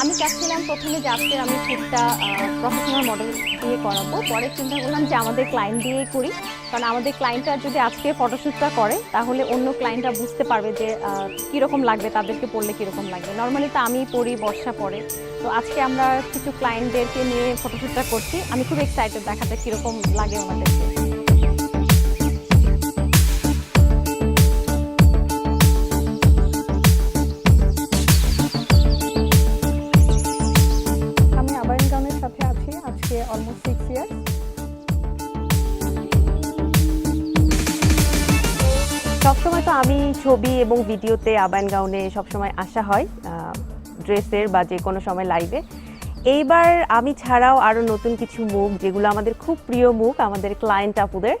আমি চাচ্ছিলাম প্রথমে যে আজকের আমি শ্যুটটা প্রফেশনাল মডেল দিয়ে করাবো। পরে চিন্তা করলাম যে আমাদের ক্লায়েন্ট দিয়েই করি। কারণ আমাদের ক্লায়েন্টরা যদি আজকে ফটোশ্যুটটা করে, তাহলে অন্য ক্লায়েন্টরা বুঝতে পারবে যে কীরকম লাগবে, তাদেরকে পড়লে কীরকম লাগবে। নর্মালি তো আমি পড়ি, বর্ষা পরে তো আজকে আমরা কিছু ক্লায়েন্টদেরকে নিয়ে ফটোশ্যুটটা করছি। আমি খুব এক্সাইটেড দেখাতে কীরকম লাগে ওনাদেরকে। অলমোস্ট সিক্স ইয়ার সবসময় তো আমি ছবি এবং ভিডিওতে আবায়ন গাউনে সবসময় আসা হয় ড্রেসের বা যে কোনো সময় লাইভে। এইবার আমি ছাড়াও আরও নতুন কিছু মুখ, যেগুলো আমাদের খুব প্রিয় মুখ, আমাদের ক্লায়েন্ট আপুদের।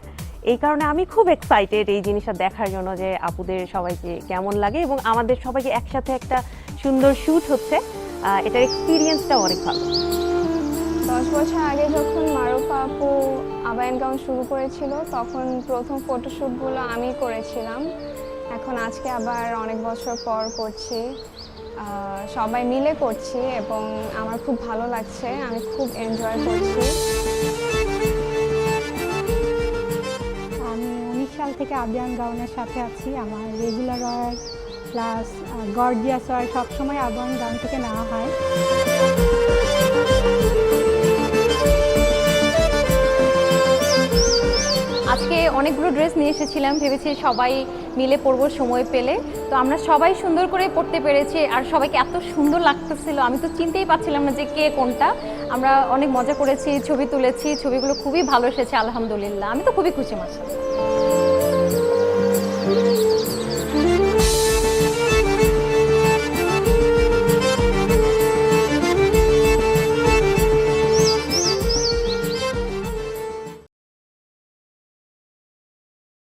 এই কারণে আমি খুব এক্সাইটেড এই জিনিসটা দেখার জন্য যে আপুদের সবাইকে কেমন লাগে এবং আমাদের সবাইকে একসাথে একটা সুন্দর শ্যুট হচ্ছে। এটার এক্সপিরিয়েন্সটাও অনেক ভালো। দশ বছর আগে যখন মারুফা আপু আবায়ন গাউন শুরু করেছিল, তখন প্রথম ফটোশ্যুটগুলো আমি করেছিলাম। এখন আজকে আবার অনেক বছর পর করছি। সবাই মিলে করছি এবং আমার খুব ভালো লাগছে, আমি খুব এনজয় করছি। আমি উনিশ সাল থেকে আবিয়ান গাউনের সাথে আছি। আমার regular wear plus gorgeous wear সবসময় আবিয়ান গাউন থেকে নেওয়া হয়। আজকে অনেকগুলো ড্রেস নিয়ে এসেছিলাম, ভেবেছি সবাই মিলে পরবো, সময় পেলে। তো আমরা সবাই সুন্দর করে পড়তে পেরেছি আর সবাইকে এত সুন্দর লাগতেছিল। আমি তো চিনতেই পারছিলাম না যে কে কোনটা। আমরা অনেক মজা করেছি, ছবি তুলেছি, ছবিগুলো খুবই ভালো এসেছে, আলহামদুলিল্লাহ। আমি তো খুবই খুশি মাসা